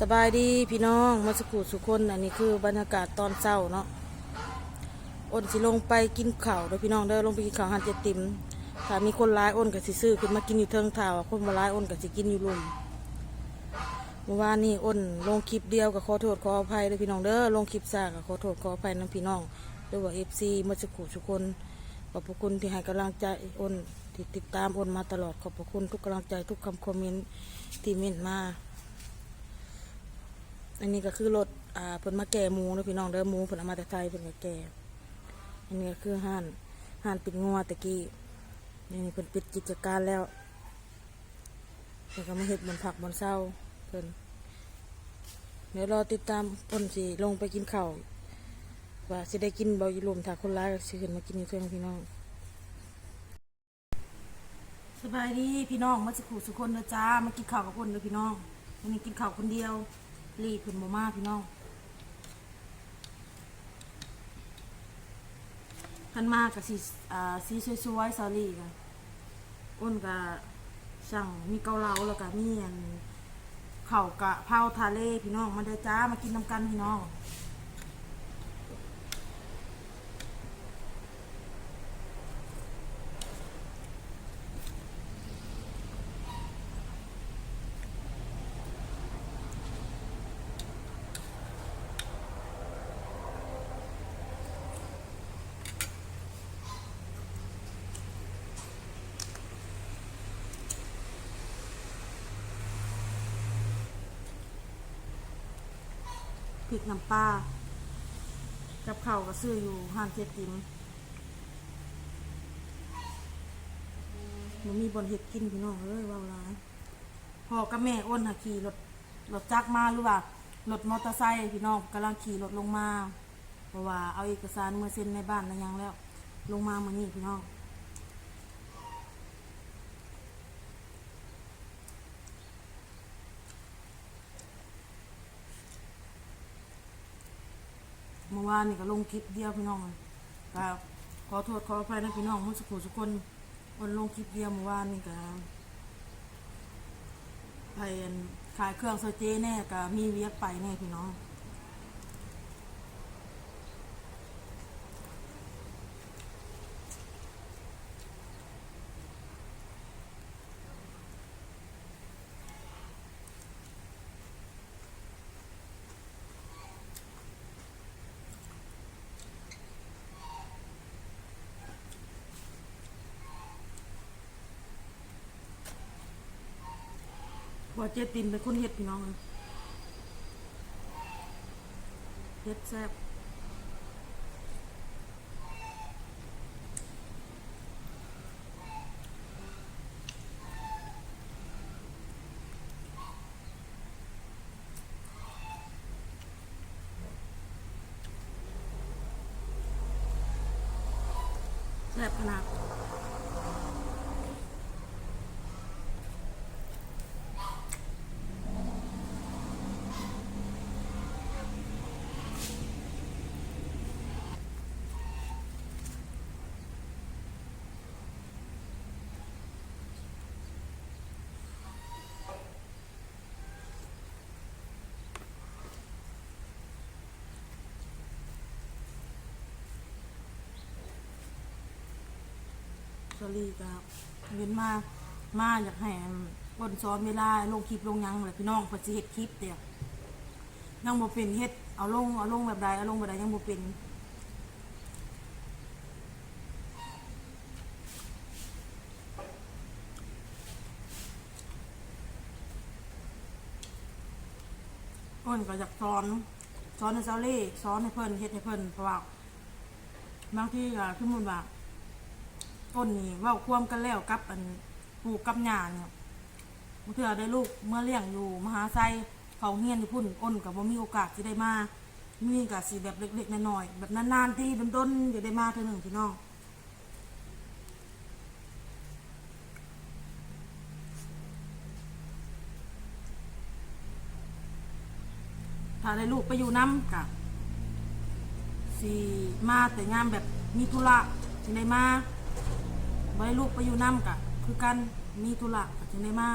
สบายดีพี่น้องมาสกูสุคนอันนี้คือบรรยากาศตอนเช้าเนาะอ้นสิลงไปกินข้าวเด้อพี่น้องเด้อลงไปกินข้าวหันเจติมถ้ามีคนร้ายอ้นก็สิซื้อขึ้นมากินอยู่เทิงเท้าคนมาร้ายอ้นก็สิกินอยู่ลุมเมื่อวานนี้อ้นลงคลิปเดียวก็ขอโทษขออภัยเด้อพี่น้องเด้อลงคลิปซ่าก็ขอโทษขออภัยน้ำพี่น้องหรือว่าเอฟซีมาสกูสุคนขอบพระคุณที่ให้กำลังใจอ้นที่ติดตามอ้นมาตลอดขอบพระคุณทุกกำลังใจทุกคำคอมเมนต์ที่เม้นมา อันนี้ก็คือรถอ่าเพิ่นมาแก่หมูเด้อพี่น้องเด้อหมูเพิ่นเอามาแต่ไทยเพิ่นก็แก่อันนี้ก็คือห้านห้านปิดงัวตะกี้นี่เพิ่นปิดกิจการแล้วเพิ่นก็มาเฮ็ดบนผักบนเศร้าเพิ่นเดี๋ยวรอติดตามเพิ่นสิลงไปกินข้าวว่าสิได้กินบ่อยู่รวมถ้าคนร้ายก็สิขึ้นมากินอยู่เทิงพี่น้องสบายดีพี่น้องมาสักครู่สุคนเด้อจ้ามากินข้าวกับคนเด้อพี่น้องวันนี้กินข้าวคนเดียว รีบเพิ่นบ่มาพี่น้องพันมากกับสีสีสวยๆซอรี่กันอ้นกับช่างมีเกาเหลาแล้วก็มีอันเข่าวกะเผาทะเลพี่น้องมาได้จ้ามากินน้ำกันพี่น้อง ริกน้ำปลากับข้าวก็ซื้ออยู่ห้างเจ๊ติมมันมีบนเห็ดกินพี่น้องเอ้ยว่าร้ายพ่อกับแม่อ้นหาขี่รถรถจักรมาหรือว่ารถมอเตอร์ไซค์พี่น้องกำลังขี่รถลงมาเพราะว่าเอาเอกสารเมื่อเซ็นในบ้านแล้วยังแล้ว ลงมาเมื่อนี้พี่น้อง เมื่อวานนี่ก็ลงคลิปเดียวพี่น้องก็ขอโทษขออภัยนะพี่น้องมุสกุทุกคนวันลงคลิปเดียวเมื่อวานนี่ก็ไปอันขายเครื่องโซเจแน่ก็มีเวียกไปแน่พี่น้อง ว่าเจตินเป็นคนเฮ็ดพี่น้องเลยเฮ็ดแซ่บแซ่บขนาด สอรี่ก็เว้นมามาอยากให้บนซ้อนเวลาลงคลิปลงยังเลยพี่น้องเพอสิเฮ็ดคลิปเดียวยังบ่เป็นเฮ็ดเอาลงเอาลงแบบใดเอาลงแบบใดยังบ่เป็นเพิ่นก็อยากสอนสอนในเซาเล่สอนให้เพิ่นเฮ็ดให้เพิ่นเพราะว่าบางทีก็คือมันว่า ต้นนี่เว่าควมกันแล้วกับอันปลูกกับหญ้าเนี่ยบางเทื่อได้ลูกเมื่อเลี้ยงอยู่มหาไซเขาเฮียนอยู่พุ่นอ้นกับว่ามีโอกาสที่ได้มา มีกาสีแบบเล็กๆน้อยๆแบบนานๆที่ต้นๆจะได้มาเท่าหนึ่งพี่น้องถ้าได้ลูกไปอยู่น้ำกับสีมาแต่งามแบบมีธุระที่ได้มา ไว้ลูกไปอยู่น้ำกะคือกันมีตุละถึงได้มา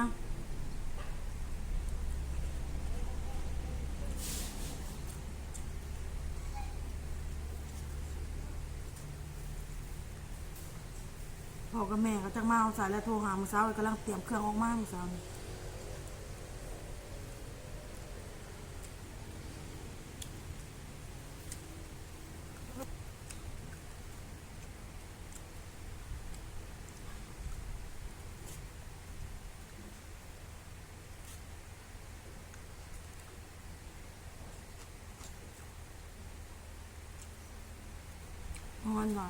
พ่อกับแม่ก็จะกมาเอาสายแล้วโทรหามือสาวกำลังเตรียมเครื่องออกมามือสาวนี่ หน่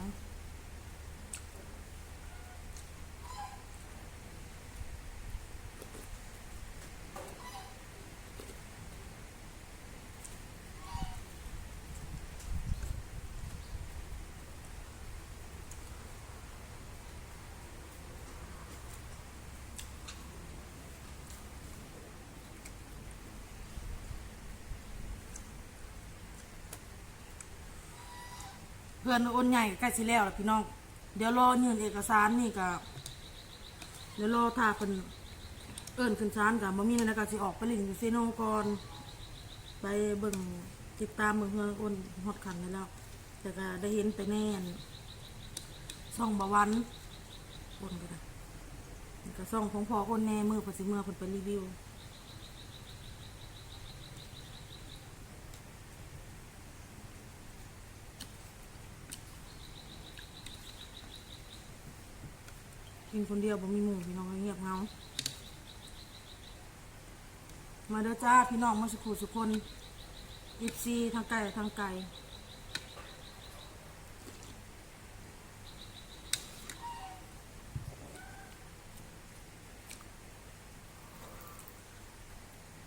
พื่อนโอนใหญ่ใกล้สิแล้วล่ะพี่น้อง เดี๋ยวรอยื่นเอกสารนี่ก็เดี๋ยวรอถ้าเป็นเอิ้นขึ้นศาลกับบ่มีเงินก็สิออกไปเลินอยู่เซโนก่อนไปเบิ่งติดตามเบิ่งเฮือนโอนฮอดขันได้แล้ว แต่ก็ได้เห็นไปแน่นช่องบาวันโอนก็ได้นี่ก็ช่องของพ่อโอนแน่มือเพิ่นสิเมื่อเพิ่นไปรีวิว กินคนเดียวบ่มีหมู่พี่น้องเงียบเงา มาเด้อจ้าพี่น้องมาสุขุสุคนอิฟซีทางไกลทางไกล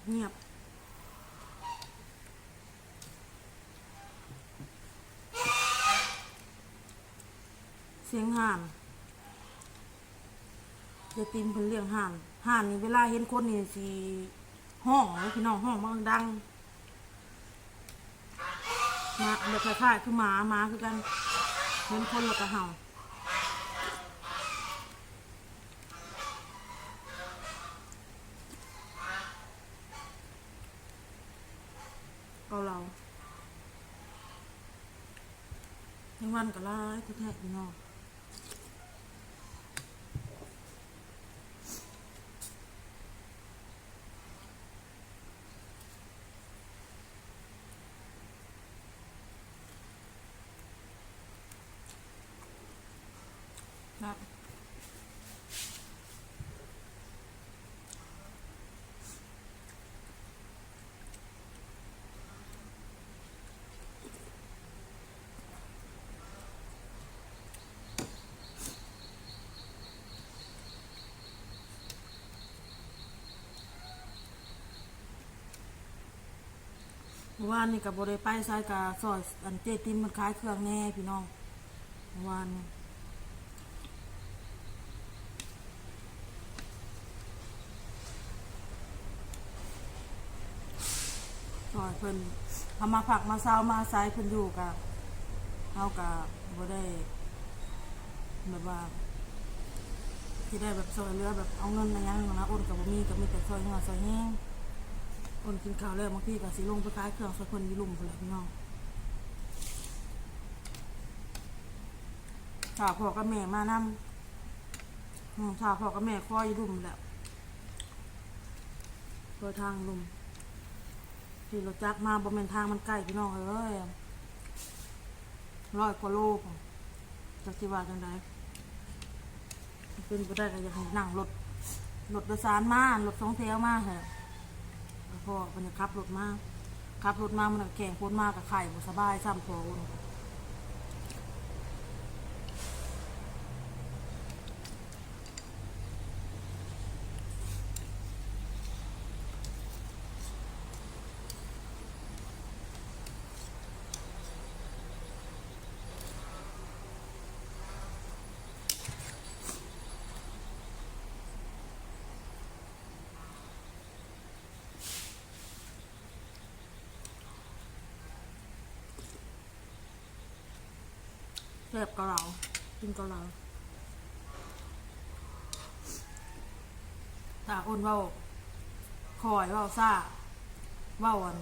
เงียบเสียงห่าน เดี๋ยวตีมเพิ่นเลี้ยงห่านห่านนี่เวลาเห็นคนนี่สิห้องเลยพี่น้องห้องมันดังมาแบบคล้ายๆคือหมาหมาคือกันเห็นคนแล้วก็เห่าเอาเราทั้งวันก็ไล่คือแท้พี่น้อง ครับเมื่อวานนี่กับบริไปใช้กับซอยอันเจติมมันขายเครื่องแน่พี่น้องเมื่อวานซอยเพิ่นเอามาผักมาเซามาใส่เพิ่นอยู่กับเฮากับบ่ได้แบบว่าที่ได้แบบซอยเรือแบบเอาเงินมายังนะอ้นกับบ่มีก็มีแต่ซอยหัวซอยแห้ง อ้นกินข้าวแล้วบางทีก็สิลงไปขายเครื่องซอยเพิ่นอยู่ลุ่มพุ่นละพี่น้องถ้าพ่อกับแม่มานำอืมถ้าพ่อกับแม่คอยอยู่ลุ่มแหล้วโดยทางลุ่มที่เรถจักมาบ่แม่นทางมันใกล้พี่น้องเอ้ยร้อยกว่าโลพุ่นจักสิว่าจังไดเป็นบ่ได้ก็อยากให้นั่งรถรถโดยสารมารถสองแถวมาเหอะ พอเพิ่นจะขับรถมาขับรถมามันก็แข่งพ้นมากับไข่บ่สบายซ้ำพอ อุ่นแซ่บเกะเหลากินเกะเหลาถ้าอ้นเว้าคอยเว้าซ่าเว้าอัน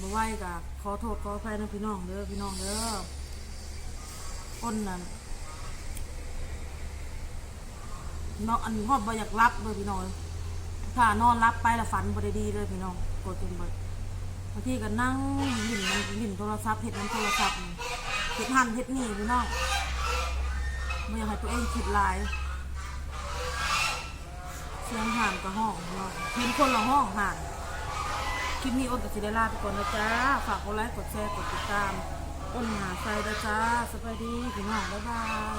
บ่ไหวก็ขอโทษขออภัยนะพี่น้องเด้อพี่น้องเด้ออ้นนั่นเนาะอันฮอดบ่อยากรับเลยพี่น้องถ้านอนรับไปล้วฝันบ่ได้ดีเลยพี่น้องกดจนเบิดบางทีก็นั่งหลินหลินโทรศัพท์เฮ็ดน้ำโทรศัพท์ เฮ็ดหันเฮ็ดนี่พี่น้องไม่อยากให้ตัวเองคิดลายเสียงห่านกับห้องเนาะเห็นคนละห้องห่านคลิปนี้อ้นกับสิได้ลาไปก่อนนะจ๊ะฝากกดไลค์กดแชร์กดติดตามอ้นหาใส่นะจ๊ะสบายดีพี่น้องบ๊ายบาย